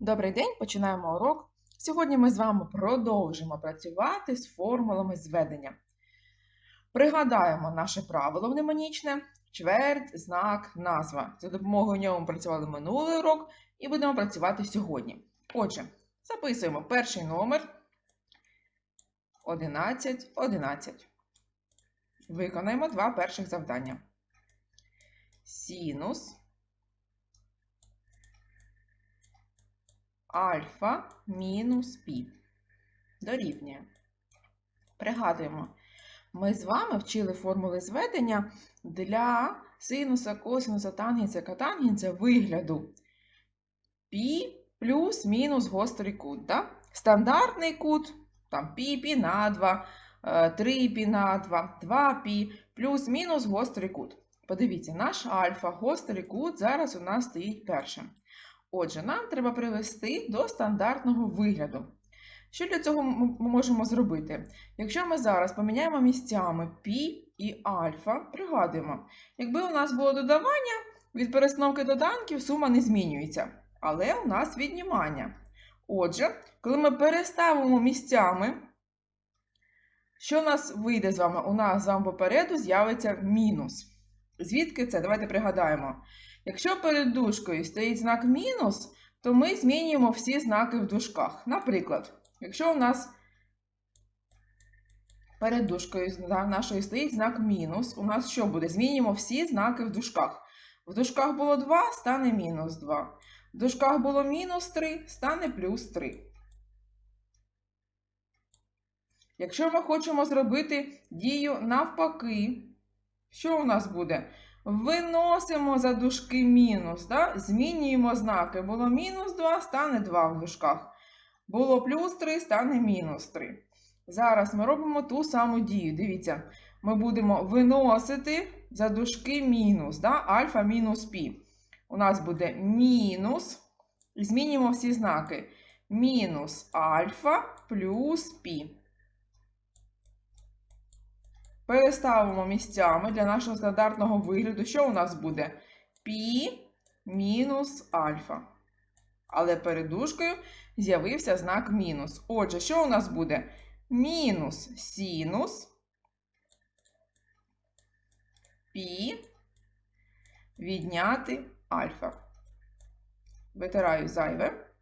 Добрий день, починаємо урок. Сьогодні ми з вами продовжимо працювати з формулами зведення. Пригадаємо наше правило мнемонічне чверть, знак, назва. За допомогою нього ми працювали минулий урок і будемо працювати сьогодні. Отже, записуємо перший номер 11, 11. Виконаємо два перших завдання. Синус альфа мінус пі. Дорівнює. Пригадуємо, ми з вами вчили формули зведення для синуса, косинуса, тангенса, катангенса вигляду пі плюс мінус гострий кут. Да? Стандартний кут, там пі, пі на 2, 3 пі на 2, 2 пі, плюс-мінус гострий кут. Подивіться, наш альфа, гострий кут зараз у нас стоїть першим. Отже, нам треба привести до стандартного вигляду. Що для цього ми можемо зробити? Якщо ми зараз поміняємо місцями π і альфа, пригадуємо, якби у нас було додавання, від перестановки доданків сума не змінюється, але у нас віднімання. Отже, коли ми переставимо місцями, що у нас вийде з вами? У нас з вами попереду з'явиться мінус. Звідки це? Давайте пригадаємо. Якщо перед дужкою стоїть знак мінус, то ми змінюємо всі знаки в дужках. Наприклад, якщо у нас перед дужкою нашою стоїть знак мінус, у нас що буде? Змінюємо всі знаки в дужках. В дужках було 2, стане мінус 2. В дужках було мінус 3, стане плюс 3. Якщо ми хочемо зробити дію навпаки, що у нас буде? Виносимо за дужки мінус, да? змінюємо знаки. Було мінус 2, стане 2 в дужках. Було плюс 3, стане мінус 3. Зараз ми робимо ту саму дію. Дивіться, ми будемо виносити за дужки мінус, да? альфа мінус пі. У нас буде мінус. Змінюємо всі знаки. Мінус альфа плюс пі. Переставимо місцями для нашого стандартного вигляду. Що у нас буде? Пі мінус альфа. Але перед дужкою з'явився знак мінус. Отже, що у нас буде? Мінус синус пі відняти альфа. Витираю зайве.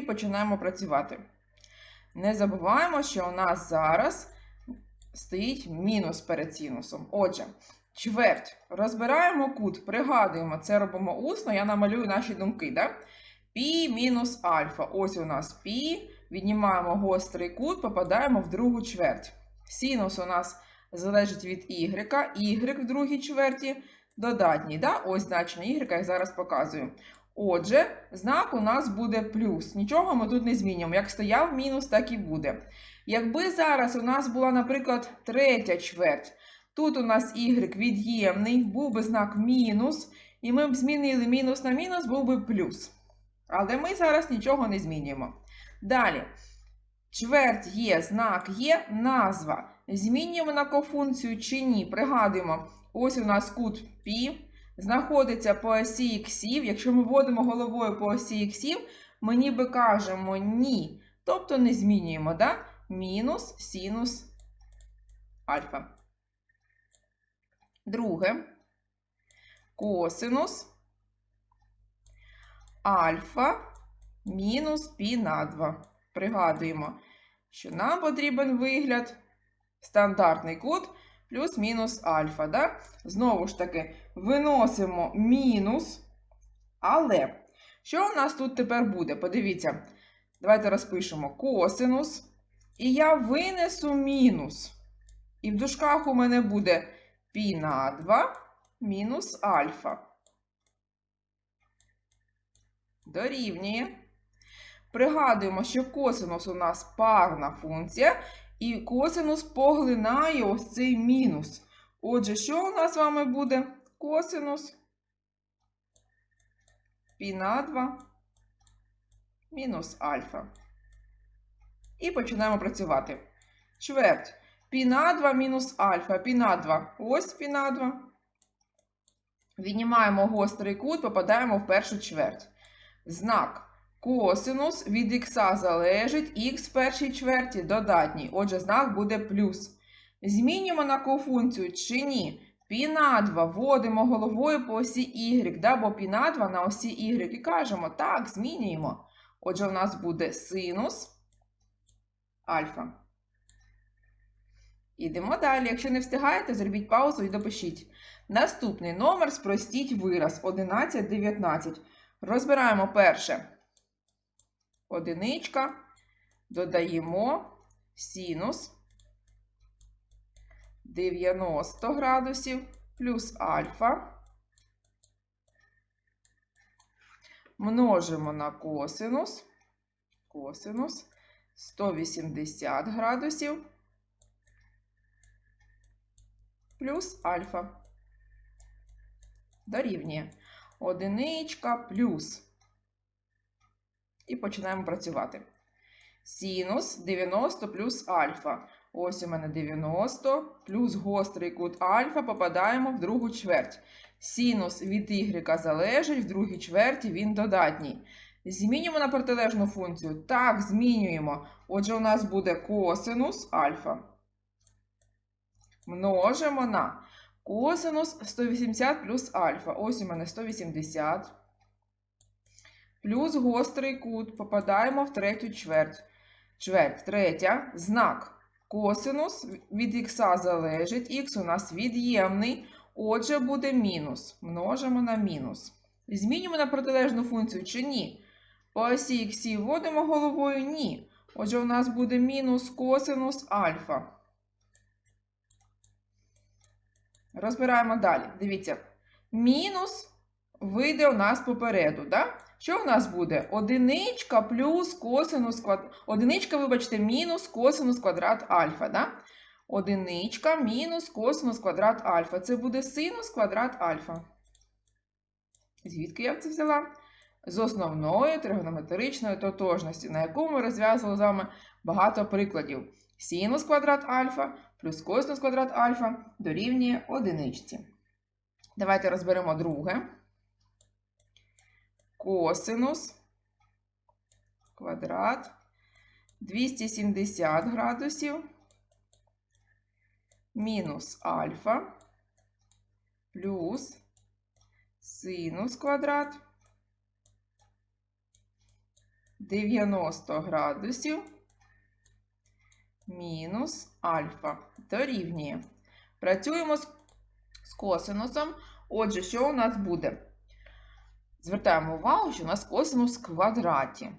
І починаємо працювати. Не забуваємо, що у нас зараз стоїть мінус перед синусом. Отже, чверть. Розбираємо кут, пригадуємо, це робимо усно, я намалюю наші думки. Да? Пі мінус альфа. Ось у нас пі. Віднімаємо гострий кут, попадаємо в другу чверть. Синус у нас залежить від y, y в другій чверті додатній. Да? Ось значення y, я зараз показую. Отже, знак у нас буде плюс. Нічого ми тут не змінюємо. Як стояв мінус, так і буде. Якби зараз у нас була, наприклад, третя чверть, тут у нас y від'ємний, був би знак мінус, і ми б змінили мінус на мінус, був би плюс. Але ми зараз нічого не змінюємо. Далі. Чверть є, знак є, назва. Змінюємо на кофункцію чи ні. Пригадуємо, ось у нас кут π знаходиться по осі іксів. Якщо ми вводимо головою по осі іксів, ми ніби кажемо ні. Тобто не змінюємо, да? мінус синус альфа. Друге. Косинус альфа мінус пі на 2. Пригадуємо, що нам потрібен вигляд стандартний кут плюс-мінус альфа. Да? Знову ж таки, виносимо мінус. Але що у нас тут тепер буде? Подивіться, давайте розпишемо косинус. І я винесу мінус. І в дужках у мене буде пі на 2 мінус альфа. Дорівнює. Пригадуємо, що косинус у нас парна функція, і косинус поглинає ось цей мінус. Отже, що у нас з вами буде? Косинус пі на 2 мінус альфа. І починаємо працювати. Чверть. Пі на 2 мінус альфа. Пі на 2. Ось пі на 2. Віднімаємо гострий кут, попадаємо в першу чверть. Знак косинус від х залежить, х в першій чверті додатній. Отже, знак буде плюс. Змінюємо на кофункцію чи ні? Пі на 2 вводимо головою по осі y, да? бо пі на 2 на осі y. І кажемо, так, змінюємо. Отже, у нас буде синус альфа. Ідемо далі. Якщо не встигаєте, зробіть паузу і допишіть. Наступний номер спростіть вираз 11, 19. Розбираємо перше. Одиничка. Додаємо синус 90 градусів плюс альфа. Множимо на косинус. Косинус 180 градусів плюс альфа. Дорівнює. Одиничка плюс. І починаємо працювати. Синус 90 плюс альфа. Ось у мене 90 плюс гострий кут альфа попадаємо в другу чверть. Синус від y залежить, в другій чверті він додатній. Змінюємо на протилежну функцію. Так, змінюємо. Отже, у нас буде косинус альфа. Множимо на косинус 180 плюс альфа. Ось у мене 180. Плюс гострий кут. Попадаємо в третю чверть. Чверть третя. Знак. Косинус від х залежить. Х у нас від'ємний. Отже, буде мінус. Множимо на мінус. Змінюємо на протилежну функцію чи ні? По осі х вводимо головою ні. Отже, у нас буде мінус косинус альфа. Розбираємо далі. Дивіться. Мінус вийде у нас попереду. Да? Що у нас буде? Одиничка плюс косинус квадрат. Одиничка, вибачте, мінус косинус квадрат альфа. Да? Одиничка мінус косинус квадрат альфа. Це буде синус квадрат альфа. Звідки я це взяла? З основної тригонометричної тотожності, на яку ми розв'язували з вами багато прикладів. Синус квадрат альфа плюс косинус квадрат альфа дорівнює одиничці. Давайте розберемо друге. Косинус квадрат 270 градусів мінус альфа плюс синус квадрат 90 градусів мінус альфа дорівнює. Працюємо з, косинусом. Отже, що у нас буде? Звертаємо увагу, що у нас косинус в квадраті.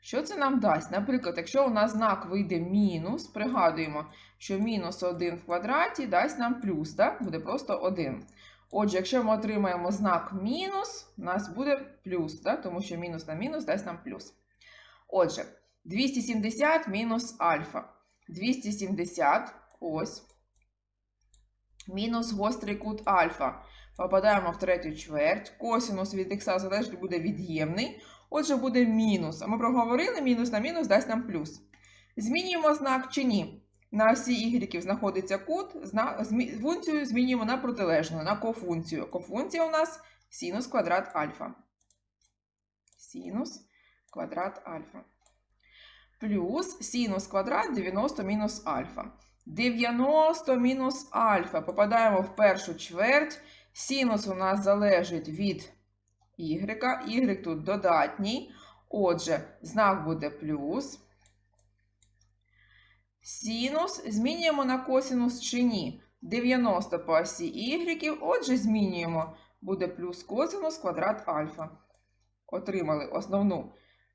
Що це нам дасть? Наприклад, якщо у нас знак вийде мінус, пригадуємо, що мінус 1 в квадраті дасть нам плюс, так? буде просто 1. Отже, якщо ми отримаємо знак мінус, у нас буде плюс, так? тому що мінус на мінус дасть нам плюс. Отже, 270 мінус альфа. 270, ось. Мінус гострий кут альфа. Попадаємо в третю чверть. Косинус від х залежить буде від'ємний. Отже, буде мінус. А ми проговорили, мінус на мінус дасть нам плюс. Змінюємо знак чи ні. На осі y знаходиться кут, функцію змінюємо на протилежну, на кофункцію. Кофункція у нас синус квадрат альфа. Синус квадрат альфа. Плюс синус квадрат 90 мінус альфа. 90 мінус альфа. Попадаємо в першу чверть. Синус у нас залежить від y. Y тут додатній. Отже, знак буде плюс. Синус змінюємо на косинус чи ні. 90 по осі y. Отже, змінюємо. Буде плюс косинус квадрат альфа. Отримали основну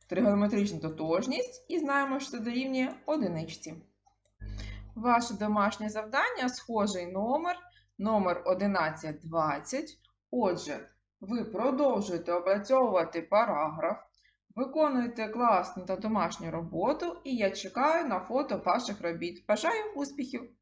тригонометричну тотожність і знаємо, що це дорівнює одиничці. Ваше домашнє завдання схожий номер, номер 1120. Отже, ви продовжуєте опрацьовувати параграф, виконуєте класну та домашню роботу, і я чекаю на фото ваших робіт. Бажаю успіхів!